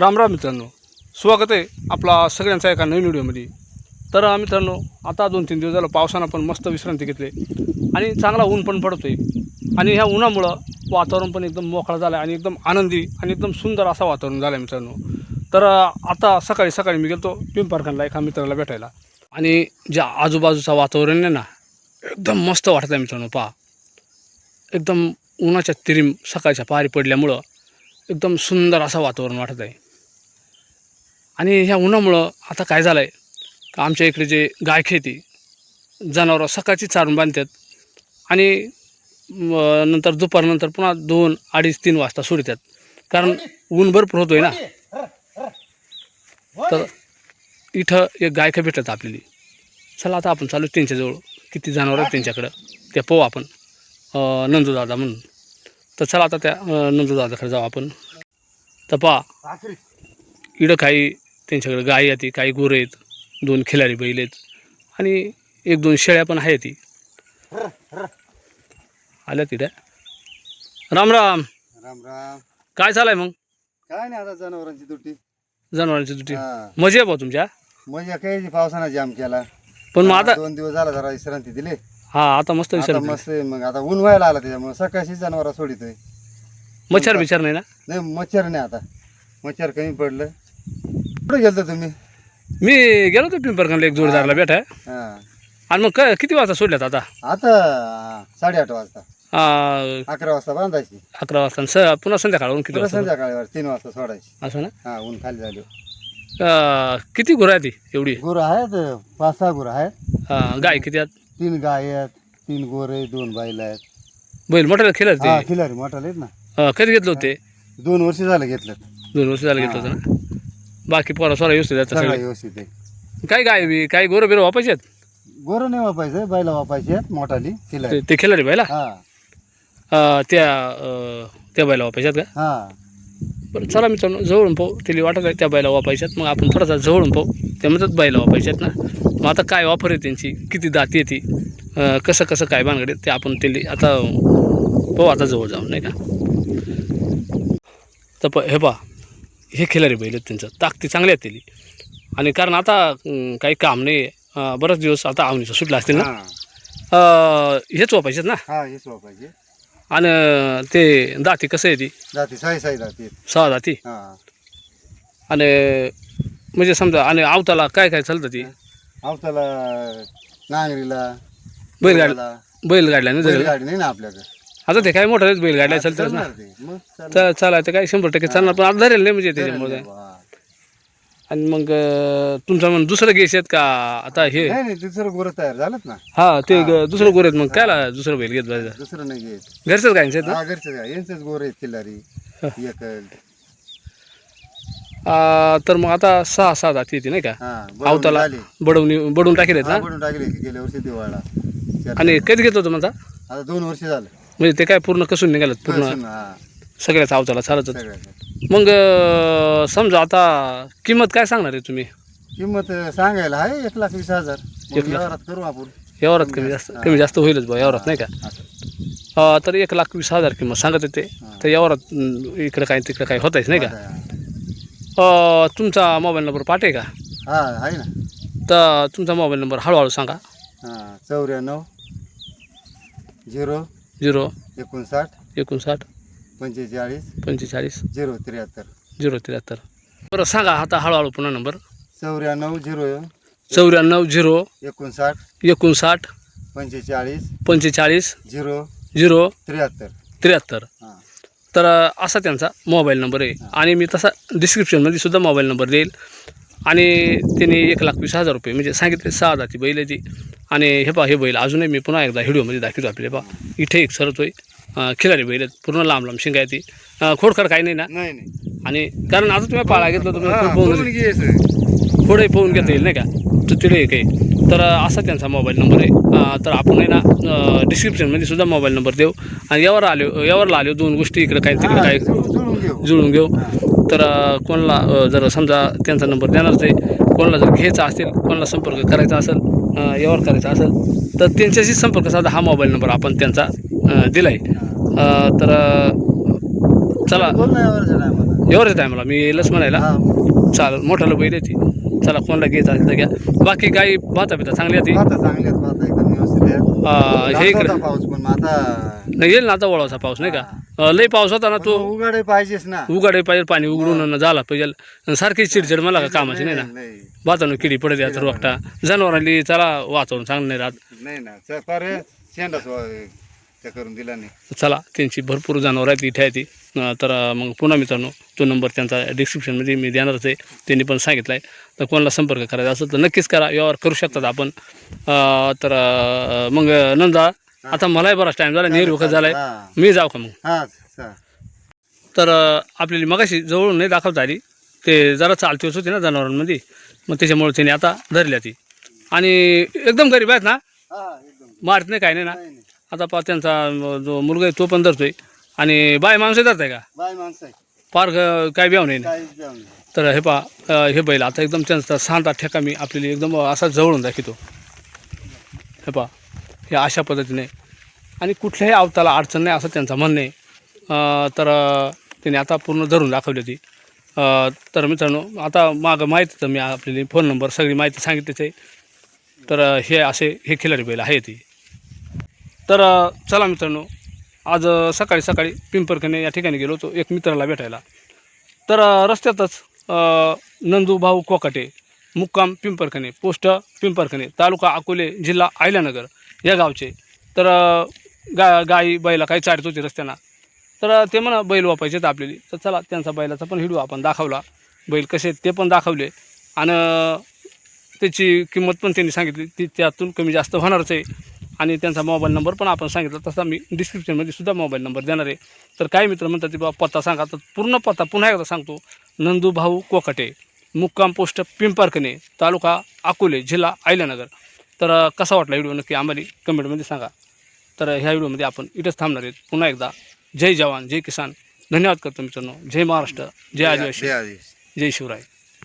रामराम मित्रांनो स्वागत आहे आपला सगळ्यांचा एका नवीन व्हिडिओमध्ये. तर मित्रांनो आता दोन तीन दिवस झालं पावसानं पण मस्त विश्रांती घेतली. आणि चांगला ऊन पण पडतो आहे आणि ह्या उन्हामुळं वातावरण पण एकदम मोकळा झालं आहे आणि एकदम आनंदी आणि एकदम सुंदर असं वातावरण झालं आहे मित्रांनो. तर आता सकाळी सकाळी मी गेलो पिंपारखानला एका मित्राला भेटायला. आणि ज्या आजूबाजूचं वातावरण आहे ना एकदम मस्त वाटतं आहे मित्रांनो पहा. एकदम उन्हाच्या तिरीम सकाळच्या पारी पडल्यामुळं एकदम सुंदर असं वातावरण वाटत आहे आणि ह्या उन्हामुळं आता काय झालं आहे का आमच्या इकडे जे गाय खेती जनावरं सकाळची चारून बांधतात आणि नंतर दुपारनंतर पुन्हा दोन अडीच तीन वाजता सोडतात. कारण ऊन भरपूर होतोय ना. तर इथं एक गायका भेटतात आपल्याला. चला आता आपण चालू त्यांच्याजवळ. किती जनावरं आहेत त्यांच्याकडं? ते पाहू आपण. नंदूदादा म्हणून. तर चला आता त्या नंदूदादाकडे जाऊ आपण. तर पहा. इकडं काही त्यांच्याकडे गाय आहेत काही गुरं आहेत दोन खिलारी बैल आहेत आणि एक दोन शेळ्या पण आहेत ती आल्या तिथे. राम राम. राम राम. काय चालाय मग? काय नाही आता जनावरांची दुटी जनावरांची दुटी हा. मजा आहे भाऊ तुमच्या? म्हणजे काही पावसानं जाम केला. पण मग आता दोन दिवस झाला जरा विश्रांती दिली. हा आता मस्त आता विचार मस्त आहे. मग आता ऊन व्हायला आला त्याच्यामुळे सकाळशी जनावर सोडितोय. मच्छर बिचार नाही ना? नाही मच्छर नाही आता. मच्छर कमी पडलं. कुठे गेलतो तुम्ही? मी गेलो होतो पिंपरखानला एक जोडदारला भेटाय हा. आणि मग काय किती वाजता सोडल्यात आता? आता साडेआठ वाजता. आ, अकरा वाजता बांधायची. अकरा वाजता. आणि स पुन्हा संध्याकाळून किती वाजता? संध्याकाळी तीन वाजता सोडायची. असं ना? हा ऊन खाली झाली. आ, किती गुरं आहे ती एवढी? गुरं आहेत पाच सहा गुरं आहेत. आ, गाय किती आहेत? तीन गाय आहेत तीन गोरे दोन बैल आहेत. बैल मोठ्याला खेळत हा ते? खिलारी मोठा आहेत ना. आ, कधी घेतलं होते? दोन वर्ष झालं घेतलं दोन वर्ष झालं घेतलं होतं ना? बाकी पोरा सोरा व्यवस्थित जातं सगळं सगळे व्यवस्थित आहे. काय गाय बी काय गोरं बिरं वापायचे आहेत? गोरं नाही वापायचं बैला वापायची आहेत मोठाली खिलारी ते- ते खेळारी बायला हा. आ, त्या त्या बायला वापायच्यात का? हा. बरं चला मित्रांनो जवळून पाहू तिला वाटत आहे त्या बायला वापायच्यात मग आपण थोडासा जवळून पाहू त्या म्हणतात बायला वापायच्यात ना. मग आता काय वापर आहे त्यांची? किती दाती आहे ती? अं, कसं कसं काय भानगड आहे ते आपण तिली आता पाहू आता जवळ जाऊन नाही का? तर प हे पा हे खिलारी बैल आहेत त्यांचं. ताकदी चांगली आहेत तिली आणि कारण आता अं, काही काम नाही. अं, बरेच दिवस आता आवनीचं सुटलं असतील ना? हा. अं, हेच वापायच्यात ना? हा हेच वापायचे आणि ते दाती कसं आहे ती? जाती साई साई जाती. सहा दाती? हा. आणि म्हणजे समजा आणि आवताला काय काय चालतं ती? आवताला नांगरीला बैलगाडी बैलाला. बैलगाडल्या नाही बैलगाडी नाही ना आपल्याकडे. आता ते काय मोठं आहे, बैलगाडल्या चालतं ना. चालणार ते. मग चालणार. तर काय? शंभर टक्के चालणार पण आता धरेल नाही म्हणजे त्याच्यामुळे. हा. आणि मग अं, तुमचं मग दुसरं घ्यायचं आहेत का? आता हे? नाही नाही दुसरं गोरं तयार झालं ना. हा ते ग- दुसरं गोर आहेत मग. कायला दुसरं बैल घेत बसायचं दुसरं नाही घेत. घरचंच गायचं आहेत घरचं काय यांचंच गोर आहेत ना तर मग आता सहा सहा जाती येते नाही का? हा आवताला झाली. बडवून बडवून टाकेल हा, ना? बनवून टाकले गेल्या वर्षी दिवाळा चार- आणि कधी घेतलं होतं म्हणता आता दोन वर्ष झालं. म्हणजे ते काय पूर्ण कसून निघालं पूर्ण सगळ्याच आवताला चालत. मग अं, समजा आता किंमत काय सांगणार आहे तुम्ही? किंमत सांगायला आहे एक लाख वीस हजार. मग व्यवहारात करू आपण. यावरात कमी जास्त कमी जास्त होईलच बा यावरात नाही का? असं. अं, तर एक लाख वीस हजार किंमत सांगत येते तर यावरात अं, इकडे काय तिकडे काय होतायच नाही का? अं, तुमचा मोबाईल नंबर पाठे का? हा आहे ना. तर तुमचा मोबाईल नंबर हळूहळू सांगा. हा चौऱ्याण्णव झिरो झिरो एकोणसाठ एकोणसाठ पंचेचाळीस पंचेचाळीस झिरो त्र्याहत्तर झिरो त्र्याहत्तर. बरं सांगा आता हळूहळू पुन्हा नंबर. चौऱ्याण्णव झिरो चौऱ्याण्णव झिरो एकोणसाठ एकोणसाठ पंचेचाळीस पंचेचाळीस झिरो झिरो त्र्याहत्तर. त्र्याहत्तर. हां. तर असा त्यांचा मोबाईल नंबर आहे. आणि मी तसा डिस्क्रिप्शनमध्ये सुद्धा मोबाईल नंबर देईल. आणि त्यांनी एक लाख वीस हजार रुपये म्हणजे सांगितले सहा जाती बैल आहे ती आणि हे पहा हे बैल अजूनही मी पुन्हा एकदा व्हिडिओमध्ये दाखवतो आपले पहा इथे एक सरतोय अ, खिलारी बैल आहेत. पूर्ण लांब लांब शिंगा ती अ, खोडखड काही नाही ना? नाही नाही. आणि कारण आता तुम्ही पाळा घेतलं तुम्ही पोहून. पुढे पोहून घेता येईल नाही का? तर तिथे एक आहे. तर असा त्यांचा मोबाईल नंबर आहे. तर आपण ना डिस्क्रिप्शनमध्ये सुद्धा मोबाईल नंबर देऊ. आणि यावर आलो यावर आलो दोन गोष्टी इकडे काय तिकडे काय जुळून घेऊ. तर कोणाला जर समजा त्यांचा नंबर देणारच आहे कोणाला जर घ्यायचा असेल कोणाला संपर्क करायचा असेल अ, यावर करायचा असेल तर त्यांच्याशी संपर्क साधा हा मोबाईल नंबर आपण त्यांचा दिला आहे तर चला. एवढंच टायमाला मी येईलच म्हणायला. चालेल मोठाला बैल येते चला कोणाला घ्यायचं असेल तर घ्या. बाकी गाई भाता पिता चांगली येते आहे हे इकडे. होता पाऊस पण मग आता नाही येईल ना आता वळवाचा पाऊस नाही का? लई पाऊस होता ना तो. उघाडे पाहिजेच ना. उघाडे पाहिजे पाणी उघडून झाला पाहिजे. सारखी चिडचिड मला का कामाची नाही ना. वातावरण किडी पडत याचं रोखटा जनावरांनी चला वातावरण चांगलं नाही राहत. नाही ना. शेंडाच करून दिला नाही. चला त्यांची भरपूर जनावरं आहेत इथे आहे ती. तर मग पुन्हा मित्रांनो तो नंबर त्यांचा डिस्क्रिप्शनमध्ये मी देणारच आहे. त्यांनी पण सांगितलं आहे तर कोणाला संपर्क करायचा असेल तर नक्कीच करा. व्यवहार करू शकतात आपण. तर मग नंदा आता मलाही बराच टाईम झाला नेहरू वखत झाला आहे हा. मी जाऊ का मग? हा चा- तर आपल्याला मगाशी जवळून नाही दाखवता आली. ते जरा चालतीच होती ना जनावरांमध्ये. मग त्याच्यामुळे त्यांनी आता धरल्या ती. आणि एकदम गरीब आहेत ना? हा एकदम. मारत नाही काय नाही ना. नाही, नाही. आता पा त्यांचा जो मुलगा आहे तो पण धरतोय. आणि बाय माणसं धरत आहे का? बाय माणसं आहे फार काय ब्याव नाही ना. काहीच जाऊन नाही. तर हे पा हे बैल आता एकदम त्यांचा शांत ठेका मी आपल्याला एकदम असा जवळून दाखवतो. हे पा हे अशा पद्धतीने. आणि कुठल्याही अवताला अडचण नाही असं त्यांचं म्हणणं आहे. तर त्याने त्यांनी आता पूर्ण धरून दाखवली होती. तर मित्रांनो आता मागं माहिती तर मी आपल्याला फोन नंबर सगळी माहिती सांगितलीच आहे. तर हे असे हे खिलाडी बैल आहे ती. तर चला मित्रांनो आज सकाळी सकाळी पिंपरखने या ठिकाणी गेलो होतो एक मित्राला भेटायला. तर रस्त्यातच नंदूभाऊ कोकाटे मुक्काम पिंपरखने पोस्ट पिंपरखने तालुका अकोले जिल्हा आयल्यानगर या गावचे. तर गा गाई बैला काही चारत होती रस्त्यांना तर ते म्हणा बैल वापायचे आपल्याला. तर चला त्यांचा बैलाचा पण व्हिडिओ आपण दाखवला. बैल कसे आहेत ते पण दाखवले. आणि त्याची किंमत पण त्यांनी सांगितली. ती त्यातून कमी जास्त होणारच आहे. आणि त्यांचा मोबाईल नंबर पण आपण सांगितला तसा मी डिस्क्रिप्शनमध्ये सुद्धा मोबाईल नंबर देणार आहे. तर काही मित्र म्हणतात की बाबा पत्ता सांगा. तर पूर्ण पत्ता पुन्हा एकदा सांगतो. नंदूभाऊ कोकटे मुक्काम पोस्ट पिंपारकणे तालुका अकोले जिल्हा आयल्यानगर तर कसा वाटला व्हिडिओ? नक्की आम्हाला कमेंटमध्ये सांगा. तर ह्या व्हिडिओमध्ये आपण इथंच थांबणार आहेत. पुन्हा एकदा जय जवान जय किसान. धन्यवाद करतो मित्रांनो. जय महाराष्ट्र जय आदिवासी. जय शिवराय.